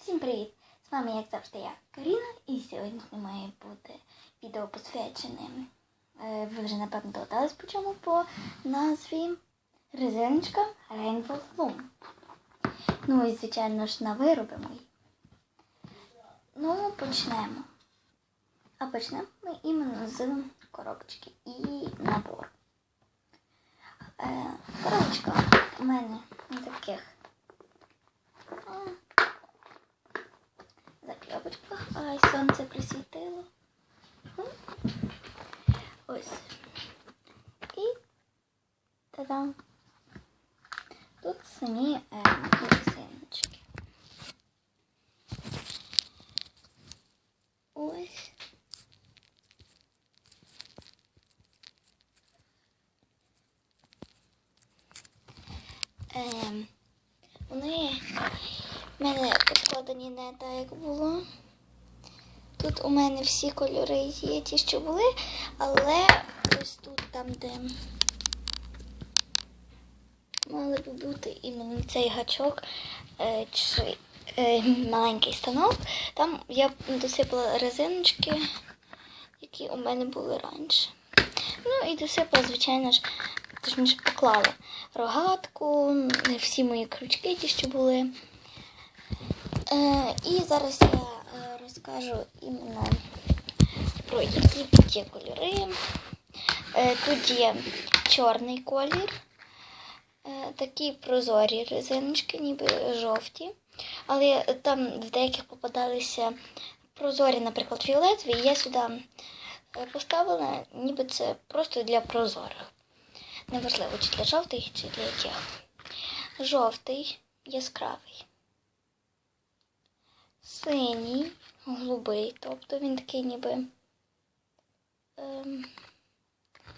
Всім привіт! З вами, як завжди, я Каріна, і сьогодні має бути відео посвячене. Ви вже напевно догадались, по чому по назві резиночка Rainbow Loom. Ну і, звичайно ж, на вироби мої. Ну, почнемо. А почнемо ми іменно з коробочки і набору. Е, коробочка у мене таких Ай, сонце присвітило. Ось. І та-дам. Тут самі е. Ось. Ем, вони в мене складені не так, як було. Тут у мене всі кольори є ті, що були, але ось тут там, де мали би бути іменно цей гачок е, чи е, маленький станок, там я досипала резиночки, які у мене були раніше. Ну і досипала, звичайно ж, точніше поклала рогатку, всі мої крючки, ті, що були. Е, і зараз я розкажу іменно про які є кольори. Е, тут є чорний колір, е, такі прозорі резиночки, ніби жовті. Але там в деяких попадалися прозорі, наприклад, фіолетові, я сюди е, поставила, ніби це просто для прозорих. Неважливо, чи для жовтих, чи для яких. Жовтий, яскравий. Синій, голубий, тобто він такий ніби ем,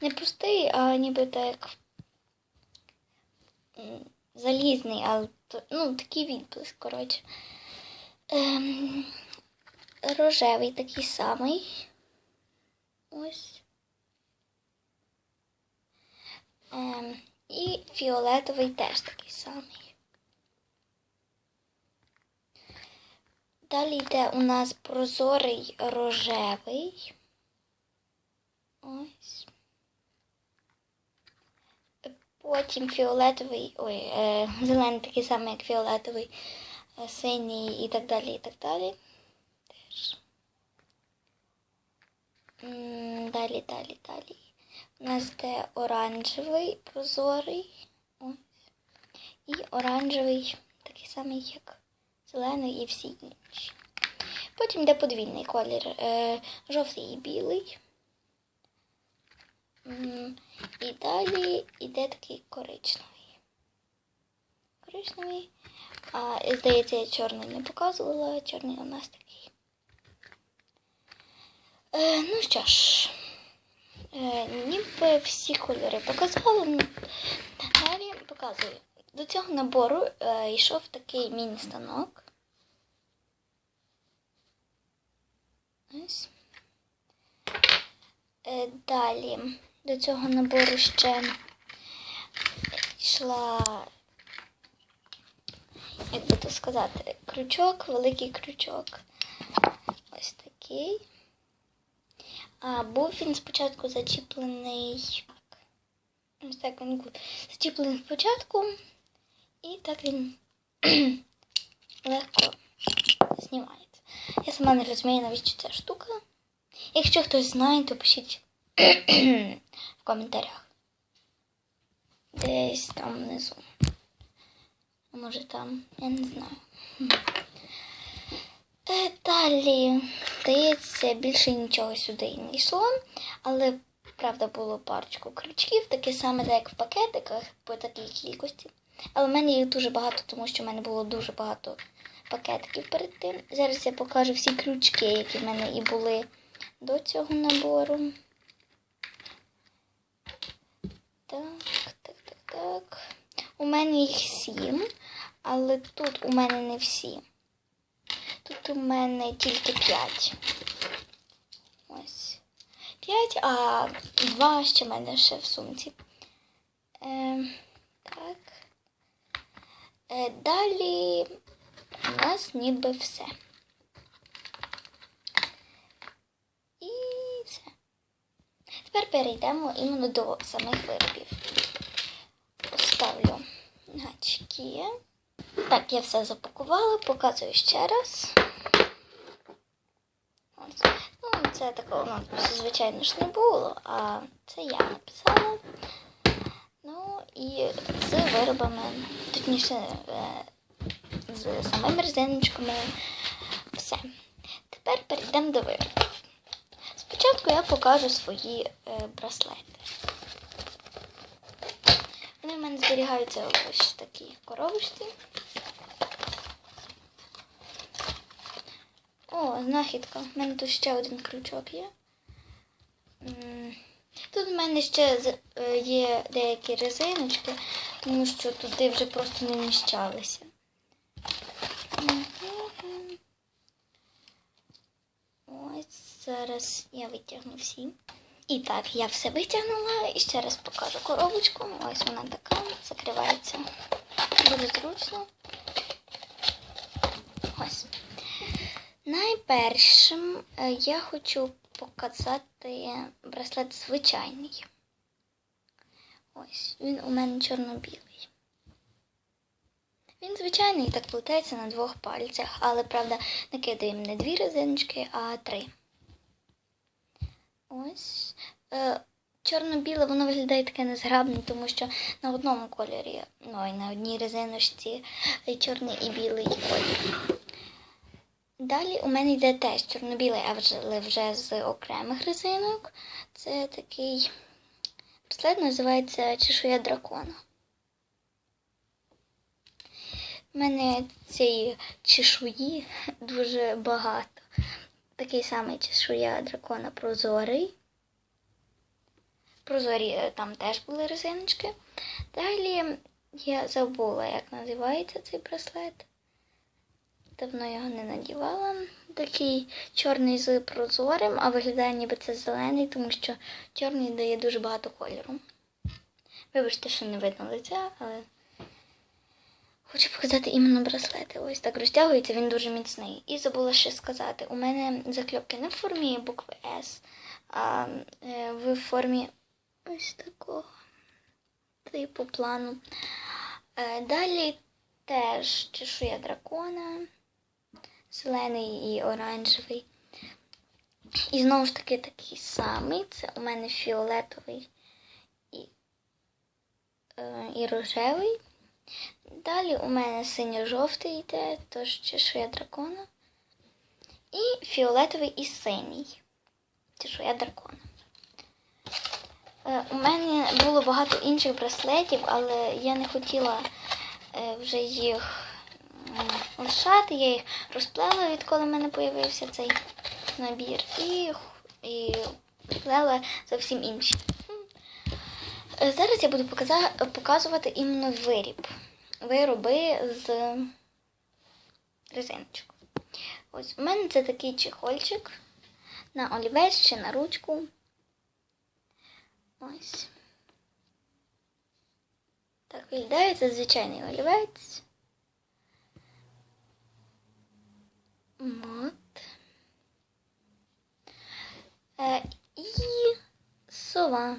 не пустий, а ніби так залізний, але ну, такий відблиск, коротше. Ем, рожевий такий самий. Ось. Ем, і фіолетовий теж такий самий. Далі йде у нас прозорий рожевий. Ось. Потім фіолетовий, ой, е, зелений такий самий, як фіолетовий, е, синій і так далі, і так далі. Теж. Далі, далі, далі. У нас йде оранжевий, прозорий. Ось. І оранжевий, такий самий, як зелений і всі інші. Потім йде подвійний колір. Е, жовтий і білий. І далі йде такий коричневий. Коричневий. А, здається, я чорний не показувала, чорний у нас такий. Е, ну що ж, е, ніби всі кольори показала. ну, Далі показую. До цього набору е, йшов такий міні-станок. Ось. Е, далі до цього набору ще йшла, як би то сказати, крючок, великий крючок. Ось такий. А був він спочатку зачіплений. Ось так він був зачіплений спочатку, і так він легко знімається. Я сама не розумію, навіщо ця штука. Якщо хтось знає, то пишіть в коментарях. Десь там внизу. Може там, я не знаю. Е, Далі, здається, більше нічого сюди не йшло, але правда було парочку крючків, таке саме, як в пакетиках, по такій кількості. Але в мене їх дуже багато, тому що в мене було дуже багато пакетиків перед тим. Зараз я покажу всі крючки, які в мене і були до цього набору. Так, так, так, так. У мене їх сім, але тут у мене не всі. Тут у мене тільки п'ять. Ось. П'ять, а два ще в мене ще в сумці. Е, так. Е, далі у нас ніби все. І все. Тепер перейдемо іменно до самих виробів. Поставлю гачки. Так, я все запакувала, показую ще раз. Ось. Ну, це такого надпису, звичайно ж, не було, а це я написала. І з виробами, точніше, е, з самими резиночками. Все. Тепер перейдемо до виробів. Спочатку я покажу свої е, браслети. Вони в мене зберігаються ось такій коробочці. О, знахідка. У мене тут ще один крючок є. Тут в мене ще е, є деякі резиночки, тому що туди вже просто не вміщалися. Ось зараз я витягну всі. І так, я все витягнула і ще раз покажу коробочку. Ось вона така, закривається дуже зручно. Ось. Найпершим е, я хочу показати браслет звичайний. Ось, він у мене чорно-білий. Він звичайний так плетається на двох пальцях, але, правда, накидаємо не дві резиночки, а три. Ось. Е, Чорно-біле воно виглядає таке незграбне, тому що на одному кольорі, ну і на одній резиночці чорний і білий колір. Далі у мене йде теж чорно-білий, але вже з окремих резинок. Це такий браслет називається чешуя дракона. У мене цієї чешуї дуже багато. Такий самий чешуя дракона прозорий. Прозорі е, там теж були резиночки. Далі я забула, як називається цей браслет. Давно його не надівала. Такий чорний з прозорим, а виглядає ніби це зелений, тому що чорний дає дуже багато кольору. Вибачте, що не видно лиця, але хочу показати іменно браслети. Ось так розтягується, він дуже міцний. І забула ще сказати: у мене закльопки не в формі букви С, а е, в формі ось такого типу плану. Е, Далі теж чешуя дракона, зелений і оранжевий. І знову ж таки такий самий. Це у мене фіолетовий і, е, і рожевий. Далі у мене синьо-жовтий йде, тож чешуя дракона. І фіолетовий і синій. Чешуя дракона. Е, У мене було багато інших браслетів, але я не хотіла е, вже їх лишати. Я їх розплела, відколи в мене з'явився цей набір, і, і плела зовсім інші. Зараз я буду показувати іменно виріб. Вироби з резиночок. Ось у мене це такий чехольчик на олівець чи на ручку. Ось. Так виглядає це звичайний олівець. От. Е, і сова.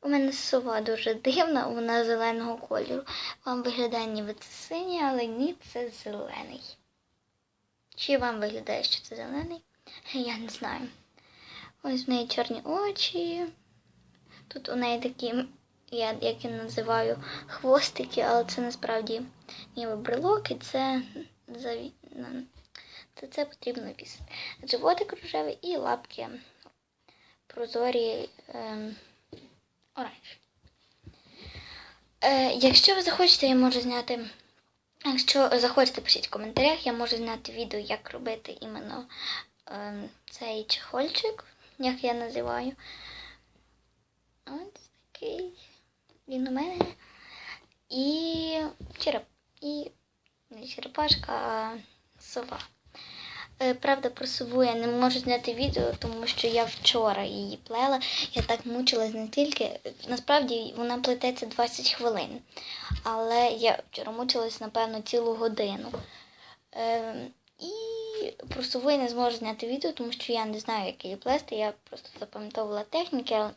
У мене сова дуже дивна, вона зеленого кольору. Вам виглядає ніби це синій, але ні, це зелений. Чи вам виглядає, що це зелений? Я не знаю. Ось в неї чорні очі. Тут у неї такі, я, як я називаю, хвостики, але це насправді ніби брелоки, це заві... це, це потрібно вісити. Животик рожевий і лапки прозорі ем, оранжеві. Е, якщо ви захочете, я можу зняти. Якщо захочете, пишіть в коментарях, я можу зняти відео, як робити іменно ем, цей чехольчик, як я називаю. Ось такий він у мене. І череп. І не черепашка, а сова. Е, Правда, про сову я не можу зняти відео, тому що я вчора її плела. Я так мучилась не тільки. Насправді вона плететься 20 хвилин. але я вчора мучилась, напевно, цілу годину. Е, і просто ви не зможу зняти відео, тому що я не знаю, як її плести. Я просто запам'ятовувала техніки, але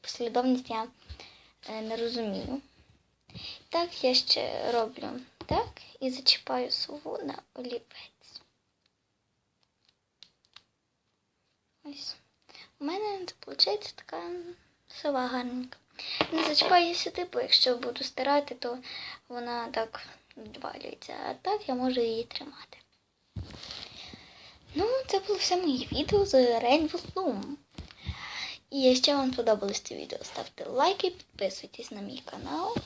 послідовність я не розумію. Так, я ще роблю так і зачіпаю сову на олівець. Ось. У мене виходить така сова гарненька. Не зачіпаю сюди, бо якщо буду стирати, то вона так відвалюється. А так я можу її тримати. Ну, це було все моє відео з Rainbow Bloom. І якщо вам сподобалось це відео, ставте лайки, підписуйтесь на мій канал.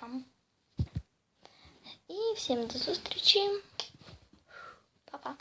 Там. І всім до зустрічі. Па-па.